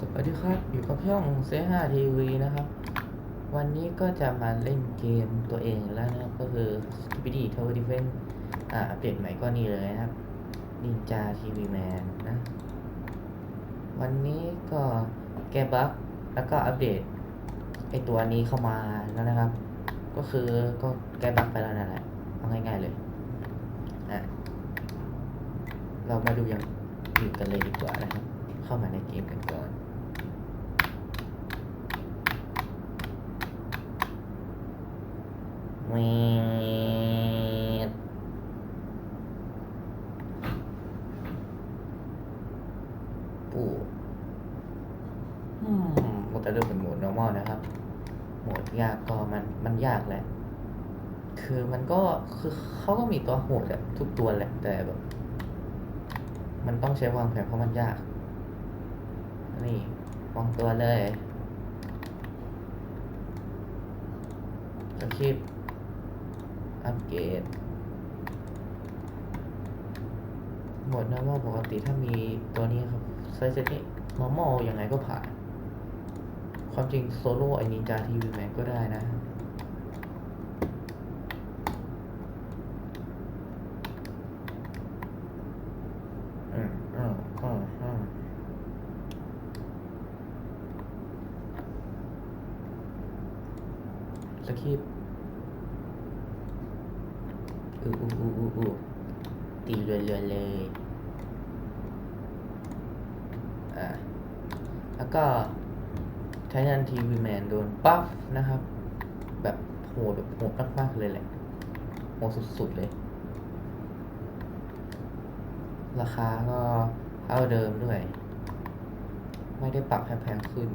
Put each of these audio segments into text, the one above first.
สวัสดีครับ อยู่กับช่องเซห้าทีวีนะครับ วันนี้ก็จะมาเล่นเกมตัวเองแล้วนะครับ ก็คือ Speedy Tower Defense อ่าอัปเดตใหม่ก็นี่เลยนะครับ Ninja TV Man นะ วันนี้ก็แก้บั๊กแล้วก็อัปเดตไอตัวนี้เข้ามาแล้วนะครับ ก็คือก็แก้บั๊กไปแล้วนั่นแหละเอาง่ายๆเลยอะเรามาดูอย่างอื่นกันเลยดีกว่านะครับ เข้ามาในเกมกันก่อน แมด ปู่อืมมันจะเริ่มเป็นโหมด normal นะครับ โหมดยากก็มันมันยากแหละ คือมันก็คือเขาก็มีตัวโหดอะทุกตัวแหละ แต่แบบ มันต้องใช้วางแผนเพราะมันยาก นี่วางตัวเลยสคริป อัปเกรดหมด normal ปกติถ้ามีตัวนี้ครับไซส์เซตนี้ normal ยังไงก็ผ่าน ความจริงโซโล่ไอ้นินจาทีวีแมนก็ได้นะอืมอืมอืมอืมสคริป อู้อู้อู้อู้อู้ตีเรื่อๆเลย อ่า แล้วก็ไททันทีวีแมนโดนบัฟนะครับ แบบโหดแบบโหดมากๆเลยแหละ โหดสุดๆเลย ราคาก็เท่าเดิมด้วย ไม่ได้ปรับแพงขึ้น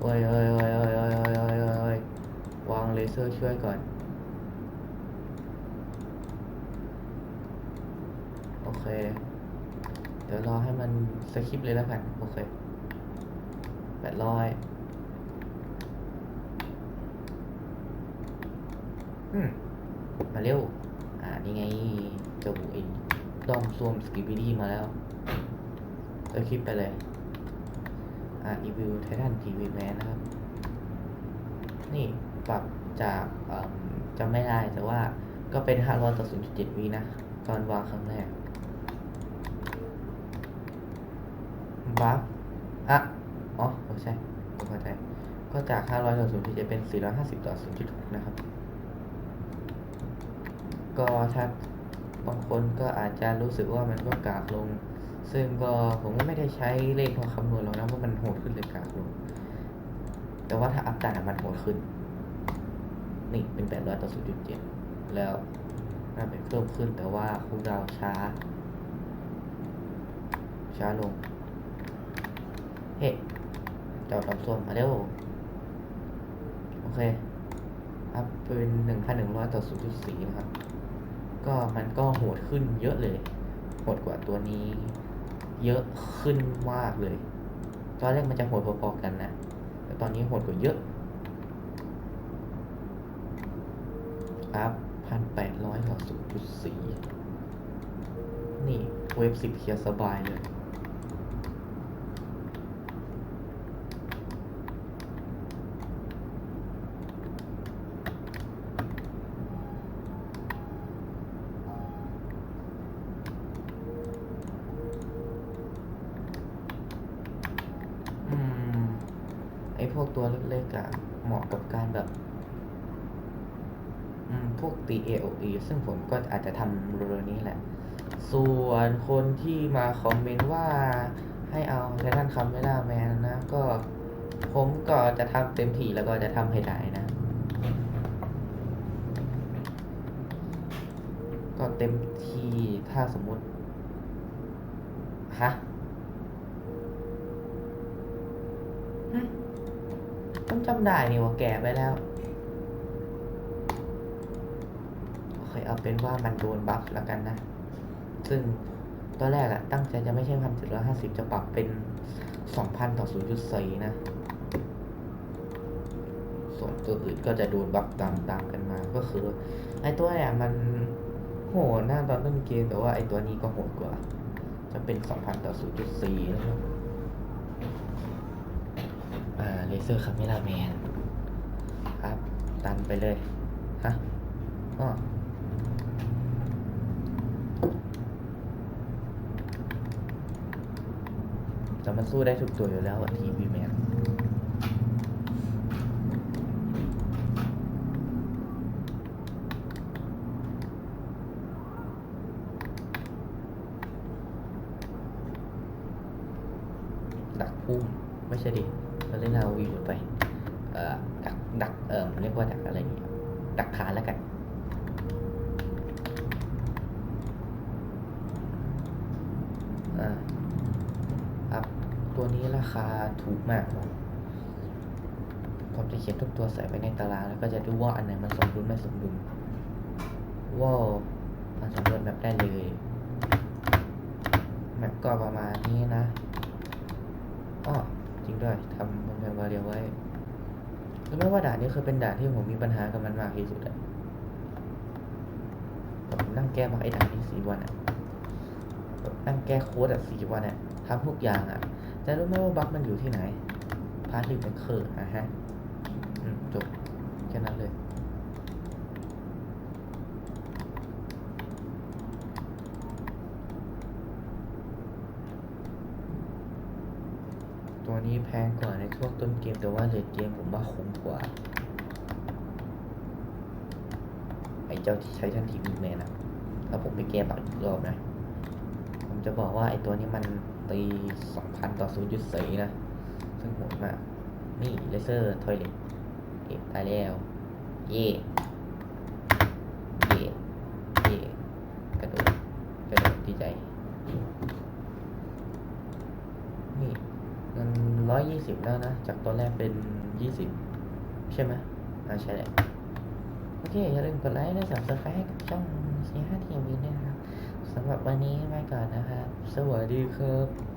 โอ้ยโอ้ยโอ้ย เซอร์ช่วยก่อน โอเค เดี๋ยวรอให้มันสคริปเลยแล้วกัน โอเคแปดร้อยอืม มาเร็ว อ่า นี่ไงเจ้าบุอินดอมซวมสกิปปี้ดีมาแล้วเออคลิปไปเลย อ่ารีวิวไททันทีวีแมนนะครับ นี่ปรับ จากเอ่อจำไม่ได้แต่ว่าก็เป็น 500 ต่อ 0.7 วินะ ตอนวางครั้งแรกบัฟอะอ๋อไม่ใช่ผมเข้าใจก็จาก 500 ต่อ 0.7 เป็น 450 ต่อ 0.6 นะครับ ก็ถ้าบางคนก็อาจจะรู้สึกว่ามันก็กากลง ซึ่งก็ผมก็ไม่ได้ใช้เลขมาคำนวณหรอกนะว่ามันโหดขึ้นหรือกากลง แต่ว่าถ้าอัพดันมันโหดขึ้น นี่เป็น 800 ต่อ 0.7 แล้วน่าเป็นเพิ่มขึ้นแต่ว่าคูลดาวช้า ช้าลง เฮ้เจ้าดำส้มมาเร็วโอเคอัพเป็น 1,100 ต่อ 0.4 นะครับ ก็มันก็โหดขึ้นเยอะเลย โหดกว่าตัวนี้ เยอะขึ้นมากเลย ตอนแรกมันจะโหดพอๆกันนะ แต่ตอนนี้โหดกว่าเยอะ อัพพันแปดร้อยต่อ0.4นี่ เว็บสิบเคลียร์สบายเลยอืมไอพวกตัวเล็กๆอะเหมาะกับการแบบ พวกตี AOE ซึ่งผมก็อาจจะทำเร็วๆนี้แหละ ส่วนคนที่มาคอมเมนต์ว่าให้เอาไททันคัมเมล่าแมนนะ ก็ผมก็จะทำเต็มที่แล้วก็จะทำให้ได้นะ ก็เต็มที่ถ้าสมมุติ ฮะฮึต้องจำได้นี่ว่าแก่ไปแล้ว โอ เคเอาเป็นว่ามันโดนบัฟแล้วกันนะ ซึ่งตอนแรกอะตั้งใจจะไม่ใช่พันเจ็ดร้อยห้าสิบจะปรับเป็นสองพันต่อศูนย์จุดสี่นะ ส่วนตัวอื่นก็จะโดนบัฟตามๆกันมา ก็คือ ไอตัวเนี่ยมันโหดหน้าตอนต้นเกมแต่ว่าไอตัวนี้ก็โหดกว่า จะเป็น2,000ต่อ0.4นะครับอ่าเลเซอร์คาเมราแมนครับ ตันไปเลย ฮะอ้อ แต่มันสู้ได้ทุกตัวอยู่แล้วทีวีแมนดักพุ่มไม่ใช่ดิเราเล่นนาวีหมดไปเอ่อดักดักเอ่อเรียกว่าดักอะไรเนี่ยดักฐานแล้วกันอ่า ตัวนี้ราคาถูกมากผมจะเขียนทุกตัวใส่ไปในตารางแล้วก็จะดูว่าอันไหนมันสมดุลไม่สมดุลว้าวมันสำรวจแมปได้เลยแมปก็ประมาณนี้นะอ้อจริงด้วยทำมันเป็นวาเรียวไว้รู้ไหมว่าด่านนี้คือเป็นด่านที่ผมมีปัญหากับมันมากที่สุดอะผมนั่งแก้บั๊กไอ้ด่านนี้สี่วันอะนั่งแก้โค้ดอะสี่วันอะทำทุกอย่างอะ แต่รู้ไหมว่าบั๊กมันอยู่ที่ไหนพาร์ทลิงเคอร์นะฮะจบแค่นั้นเลยตัวนี้แพงกว่าในช่วงต้นเกม แต่ว่าเลดเกมผมว่าคุ้มกว่า ไอ้เจ้าที่ใช้ทันทีวีแมนนะถ้าผมไปแก้บักอีกรอบนะ ผมจะบอกว่าไอ้ตัวนี้มัน ตีสองพันต่อศูนย์จุดสี่นะ ซึ่งโหดมาก นี่เลเซอร์ทอยเล็ตเก็บตายแล้ว เย่เย่เย่กระโดดกระโดดดีใจ นี่มันร้อยยี่สิบแล้วนะ จากตอนแรกเป็นยี่สิบใช่ไหมอ่าใช่แหละ โอเค อย่าลืมกดไลค์และ subscribe ให้กับช่อง C5 ทีวีด้วยนะครับ สำหรับวันนี้ไปก่อนนะครับ สวัสดีครับ